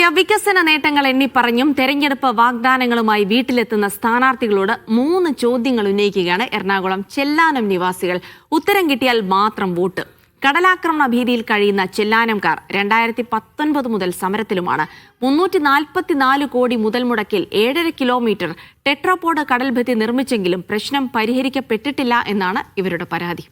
വാർത്തയിലേക്ക് വികസന നേട്ടങ്ങൾ എണ്ണിപ്പറഞ്ഞും തെരഞ്ഞെടുപ്പ് വാഗ്ദാനങ്ങളുമായി വീട്ടിലെത്തുന്ന സ്ഥാനാർത്ഥികളോട് മൂന്ന് ചോദ്യങ്ങൾ ഉന്നയിക്കുകയാണ് എറണാകുളം ചെല്ലാനം നിവാസികൾ. ഉത്തരം കിട്ടിയാൽ മാത്രം വോട്ട്. കടലാക്രമണ ഭീതിയിൽ കഴിയുന്ന ചെല്ലാനംകാർ രണ്ടായിരത്തി പത്തൊൻപത് മുതൽ സമരത്തിലുമാണ്. മുന്നൂറ്റി നാൽപ്പത്തിനാല് കോടി മുതൽ മുടക്കിൽ ഏഴര കിലോമീറ്റർ ടെട്രോപോഡ് കടൽഭിത്തി നിർമ്മിച്ചെങ്കിലും പ്രശ്നം പരിഹരിക്കപ്പെട്ടിട്ടില്ല എന്നാണ് ഇവരുടെ പരാതി.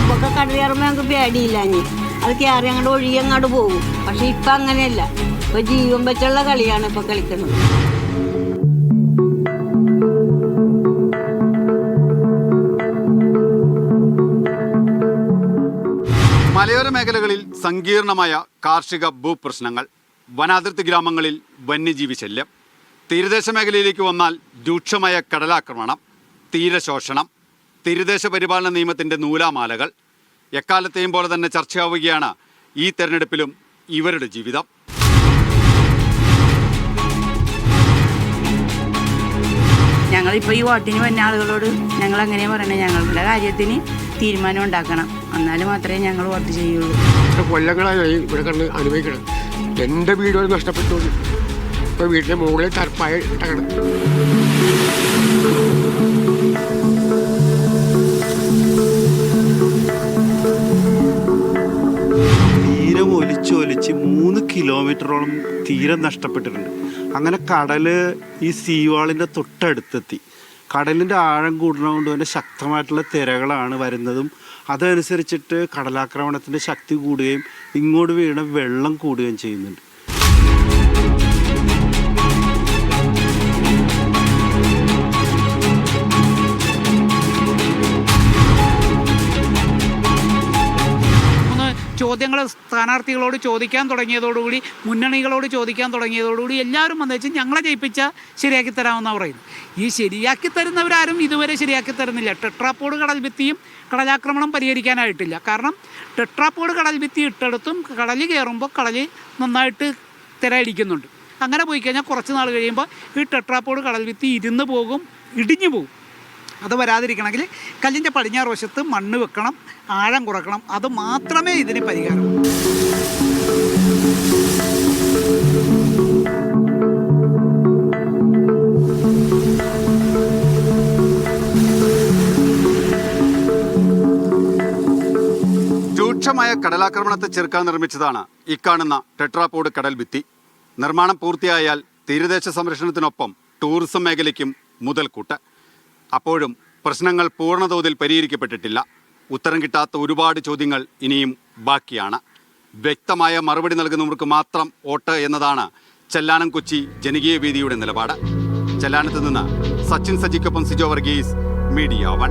ഇപ്പൊക്കെ കടൽ കയറുമ്പോൾ ഞങ്ങൾക്ക് പേടിയില്ല ഇനി. അത് കയറി അങ്ങോട്ട് ഒഴുകി അങ്ങോട്ട് പോകും. പക്ഷെ ഇപ്പൊ അങ്ങനെയല്ല. ഇപ്പൊ ജീവൻ വെച്ചുള്ള കളിയാണ് ഇപ്പൊ കളിക്കുന്നത്. മലയോര മേഖലകളിൽ സങ്കീർണമായ കാർഷിക ഭൂപ്രശ്നങ്ങൾ വനാതിർത്തി ഗ്രാമങ്ങളിൽ വന്യജീവി ശല്യം തീരദേശ മേഖലയിലേക്ക് വന്നാൽ രൂക്ഷമായ കടലാക്രമണം തീരശോഷണം തീരദേശ പരിപാലന നിയമത്തിന്റെ നൂലാമാലകൾ. എക്കാലത്തെയും പോലെ തന്നെ ചർച്ചയാവുകയാണ് ഈ തെരഞ്ഞെടുപ്പിലും ഇവരുടെ ജീവിതം. ഞങ്ങളിപ്പോൾ ഈ വോട്ടിന് വന്ന ആളുകളോട് ഞങ്ങൾ അങ്ങനെയാണ് പറയുന്നത് ഞങ്ങളുടെ കാര്യത്തിന് തീരുമാനം ഉണ്ടാക്കണം. എന്നാൽ മാത്രമേ ഞങ്ങൾ വോട്ട് ചെയ്യുള്ളൂ. കൊല്ലങ്ങളായി ഇവിടെ കണ്ട് അനുഭവിക്കണം. എന്റെ വീട് വരെ നഷ്ടപ്പെട്ടു. ഇപ്പൊ വീട്ടിലെ മുകളിൽ തറപ്പായ ഇട്ടാണ് തീരം ഒലിച്ചൊലിച്ച് മൂന്ന് കിലോമീറ്ററോളം തീരം നഷ്ടപ്പെട്ടിട്ടുണ്ട്. അങ്ങനെ കടൽ ഈ സീവാളിന്റെ തൊട്ടടുത്തെത്തി. കടലിന്റെ ആഴം കൂടുന്നതുകൊണ്ട് തന്നെ ശക്തമായിട്ടുള്ള തിരകളാണ് വരുന്നതും. അതനുസരിച്ചിട്ട് കടലാക്രമണത്തിന്റെ ശക്തി കൂടുകയും ഇങ്ങോട്ട് വീണ വെള്ളം കൂടുകയും ചെയ്യുന്നുണ്ട്. ചോദ്യങ്ങൾ സ്ഥാനാർത്ഥികളോട് ചോദിക്കാൻ തുടങ്ങിയതോടുകൂടി മുന്നണികളോട് ചോദിക്കാൻ തുടങ്ങിയതോടുകൂടി എല്ലാവരും വന്നു വെച്ചാൽ ഞങ്ങളെ ജയിപ്പിച്ച ശരിയാക്കി തരാമെന്നാണ് പറയുന്നത്. ഈ ശരിയാക്കി തരുന്നവരാരും ഇതുവരെ ശരിയാക്കി തരുന്നില്ല. ടെട്രാപ്പോഡ് കടൽ ഭിത്തിയും കടലാക്രമണം പരിഹരിക്കാനായിട്ടില്ല. കാരണം ടെട്രാപ്പോഡ് കടൽ ഭിത്തി ഇട്ടെടുത്തും കടൽ കയറുമ്പോൾ കടൽ നന്നായിട്ട് തിരയടിക്കുന്നുണ്ട്. അങ്ങനെ പോയി കഴിഞ്ഞാൽ കുറച്ച് നാൾ കഴിയുമ്പോൾ ഈ ടെട്രാപ്പോഡ് കടൽ ഭിത്തി ഇരുന്ന് പോകും ഇടിഞ്ഞു പോകും. അത് വരാതിരിക്കണമെങ്കിൽ കല്ലിന്റെ പടിഞ്ഞാറ് വശത്ത് മണ്ണ് വെക്കണം ആഴം കുറക്കണം. അത് മാത്രമേ ഇതിന് പരിഹാരം രൂക്ഷമായ കടലാക്രമണത്തെ ചെറുക്കാൻ നിർമ്മിച്ചതാണ് ഇക്കാണുന്ന ടെട്രാപോഡ് കടൽ ഭിത്തി. നിർമ്മാണം പൂർത്തിയായാൽ തീരദേശ സംരക്ഷണത്തിനൊപ്പം ടൂറിസം മേഖലയ്ക്കും മുതൽക്കൂട്ട്. അപ്പോഴും പ്രശ്നങ്ങൾ പൂർണതോതിൽ പരിഹരിക്കപ്പെട്ടിട്ടില്ല. ഉത്തരം കിട്ടാത്ത ഒരുപാട് ചോദ്യങ്ങൾ ഇനിയും ബാക്കിയാണ്. വ്യക്തമായ മറുപടി നൽകുന്നവർക്ക് മാത്രം വോട്ട് എന്നതാണ് ചെല്ലാനം കൊച്ചി ജനകീയ വേദിയുടെ നിലപാട്. ചെല്ലാനത്ത് നിന്ന് സച്ചിൻ സജിക്കൊപ്പം സിജോ വർഗീസ് മീഡിയ വൺ.